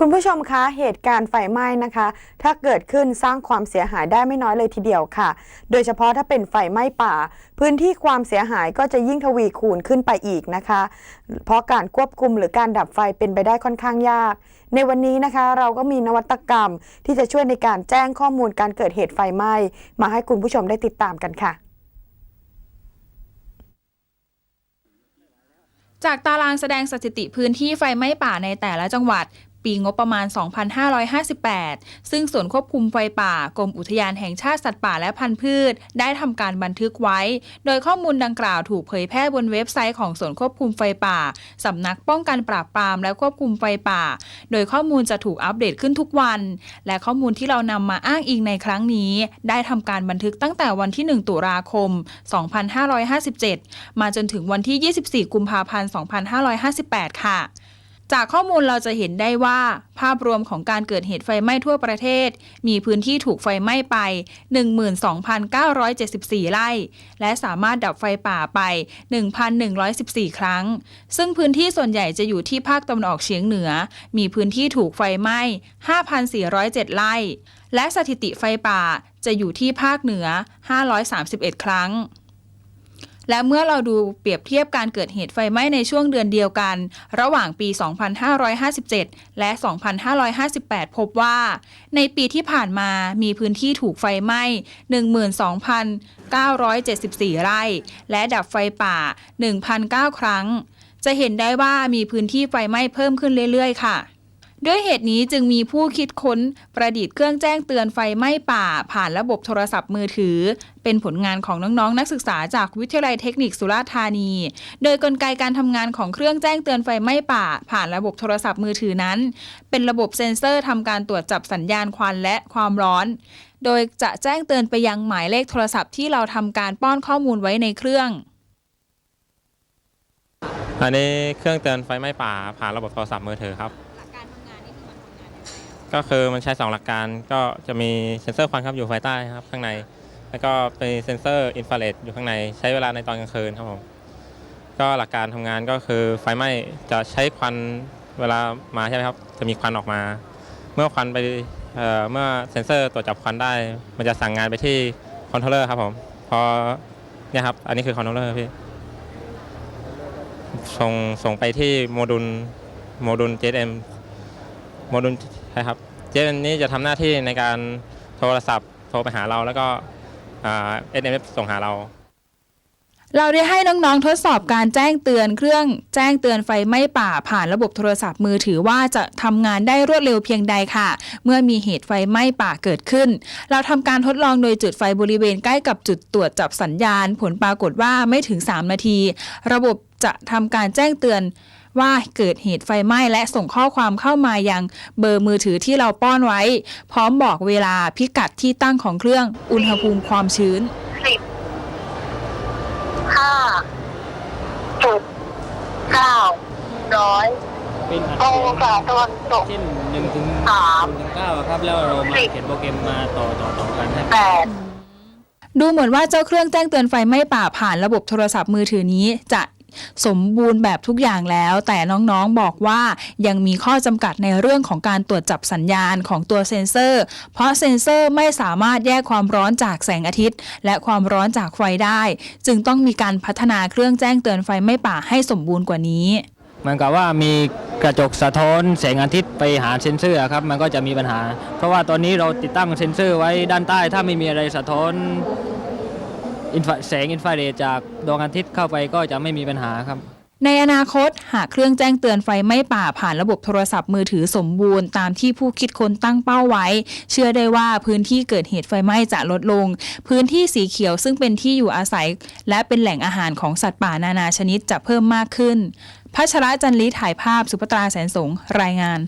คุณผู้ชมคะเหตุการณ์ไฟไหม้นะคะ ถ้าเกิดขึ้นสร้างความเสียหายได้ไม่น้อยเลยทีเดียวค่ะ โดยเฉพาะถ้าเป็นไฟไหม้ป่า พื้นที่ความเสียหายก็จะยิ่งทวีคูณขึ้นไปอีกนะคะ เพราะการควบคุมหรือการดับไฟเป็นไปได้ค่อนข้างยาก ในวันนี้นะคะ เราก็มีนวัตกรรมที่จะช่วยในการแจ้งข้อมูลการเกิดเหตุไฟไหม้มาให้คุณผู้ชมได้ติดตามกันค่ะจากตารางแสดงสถิติพื้นที่ไฟไหม้ป่าในแต่ละจังหวัด ปีงบประมาณ 2558 ซึ่งส่วนควบคุมไฟป่ากรมอุทยานแห่งชาติสัตว์ป่าและพันธุ์พืช ได้ทำการบันทึกไว้ โดยข้อมูลดังกล่าวถูกเผยแพร่บนเว็บไซต์ของส่วนควบคุมไฟป่าสำนักป้องกันปราบปรามและควบคุมไฟป่า โดยข้อมูลจะถูกอัปเดตขึ้นทุกวัน และข้อมูลที่เรานำมาอ้างอิงในครั้งนี้ ได้ทำการบันทึกตั้งแต่วันที่ 1 ตุลาคม 2557 มาจนถึงวันที่ 24 กุมภาพันธ์ 2558 ค่ะ จากข้อมูลเราจะเห็นได้ว่า ภาพรวมของการเกิดเหตุไฟไหม้ทั่วประเทศ มีพื้นที่ถูกไฟไหม้ไป 12,974 ไร่ และสามารถดับไฟป่าไป 1,114 ครั้ง ซึ่งพื้นที่ส่วนใหญ่จะอยู่ที่ภาคตะวันออกเฉียงเหนือ มีพื้นที่ถูกไฟไหม้ 5,407 ไร่ และสถิติไฟป่าจะอยู่ที่ภาคเหนือ 531 ครั้ง และเมื่อเราดูเปรียบเทียบการเกิดเหตุไฟไหม้ในช่วงเดือนเดียวกัน ระหว่างปี 2557 และ 2558 พบว่า ในปีที่ผ่านมามีพื้นที่ถูกไฟไหม้ 12,974 ไร่ และดับไฟป่า 1,009 ครั้ง จะเห็นได้ว่ามีพื้นที่ไฟไหม้เพิ่มขึ้นเรื่อยๆ ค่ะ ด้วยเหตุนี้จึงมีผู้คิดค้นประดิษฐ์เครื่องแจ้งเตือนไฟไหม้ป่า ผ่านระบบโทรศัพท์มือถือ เป็นผลงานของน้องๆนักศึกษาจากวิทยาลัยเทคนิคสุราษฎร์ธานี โดยกลไกการทำงานของเครื่องแจ้งเตือนไฟไหม้ป่า ผ่านระบบโทรศัพท์มือถือนั้น เป็นระบบเซ็นเซอร์ทำการตรวจจับสัญญาณควันและความร้อน โดยจะแจ้งเตือนไปยังหมายเลขโทรศัพท์ที่เราทำการป้อนข้อมูลไว้ในเครื่องอันนี้เครื่องเตือนไฟไหม้ป่าผ่านระบบโทรศัพท์มือถือครับ ก็คือมันใช้ 2 หลักการก็จะมีเซ็นเซอร์ควันครับอยู่ภายใต้ครับข้างใน แล้วก็เป็นเซ็นเซอร์อินฟราเรดอยู่ข้างในใช้เวลาในตอนกลางคืนครับผมก็หลักการทำงานก็คือไฟไหม้จะใช้ควันเวลามาใช่ไหมครับ จะมีควันออกมา เมื่อควันไปเเมื่อเซ็นเซอร์ตรวจจับควันได้ มันจะสั่งงานไปที่คอนโทรลเลอร์ครับผมพอเนี่ยครับ อันนี้คือคอนโทรลเลอร์พี่ส่งส่งไปที่โมดูลโมดูล JM โมดูล ช่ครับ JM นี้จะทำหน้าที่ในการโทรศัพท์โทรไปหาเราแล้วก็เอ่า SMS ส่งหาเรา เราได้ให้น้องๆทดสอบการแจ้งเตือนเครื่องแจ้งเตือนไฟไหม้ป่าผ่านระบบโทรศัพท์มือถือว่าจะทำงานได้รวดเร็วเพียงใดค่ะ เมื่อมีเหตุไฟไหม้ป่าเกิดขึ้น เราทำการทดลองโดยจุดไฟบริเวณใกล้กับจุดตรวจจับสัญญาณ ผลปรากฏว่าไม่ถึง 3 นาที ระบบจะทำการแจ้งเตือน ว่าเกิดเหตุไฟไหม้และส่งข้อความเข้ามายังเบอร์มือถือที่เราป้อนไว้ พร้อมบอกเวลาพิกัดที่ตั้งของเครื่องอุณหภูมิความชื้นสิบห้าจุดเก้าร้อยเป็นอัดองศาตะวันตก เช่นหนึ่งถึงสามหนึ่งถึงเก้าครับ แล้วเรามาสิบเขียนโปรแกรมมาต่อต่อต่อกันให้แปด ดูเหมือนว่าเจ้าเครื่องแจ้งเตือนไฟไหม้ป่าผ่านระบบโทรศัพท์มือถือนี้จะ สมบูรณ์แบบทุกอย่างแล้ว แต่น้องๆบอกว่ายังมีข้อจำกัดในเรื่องของการตรวจจับสัญญาณของตัวเซ็นเซอร์ เพราะเซ็นเซอร์ไม่สามารถแยกความร้อนจากแสงอาทิตย์ และความร้อนจากไฟได้ จึงต้องมีการพัฒนาเครื่องแจ้งเตือนไฟไหม้ป่าให้สมบูรณ์กว่านี้เหมันกับว่ามีกระจกสะท้อนแสงอาทิตย์ไปหาเซนเซอร์ครับมันก็จะมีปัญหา เพราะว่าตอนนี้เราติดตั้งเซนเซอร์ไว้ด้านใต้ ถ้าไม่มีอะไรสะท้อน อินฟราแสงอินฟราเรดจากดวงอาทิตย์เข้าไปก็จะไม่มีปัญหาครับ ในอนาคตหากเครื่องแจ้งเตือนไฟไหม้ป่าผ่านระบบโทรศัพท์มือถือสมบูรณ์ตามที่ผู้คิดค้นตั้งเป้าไว้ เชื่อได้ว่าพื้นที่เกิดเหตุไฟไหม้จะลดลง พื้นที่สีเขียวซึ่งเป็นที่อยู่อาศัย และเป็นแหล่งอาหารของสัตว์ป่านานาชนิดจะเพิ่มมากขึ้นพัชระจันลีถ่ายภาพสุภตราแสนสงรายงาน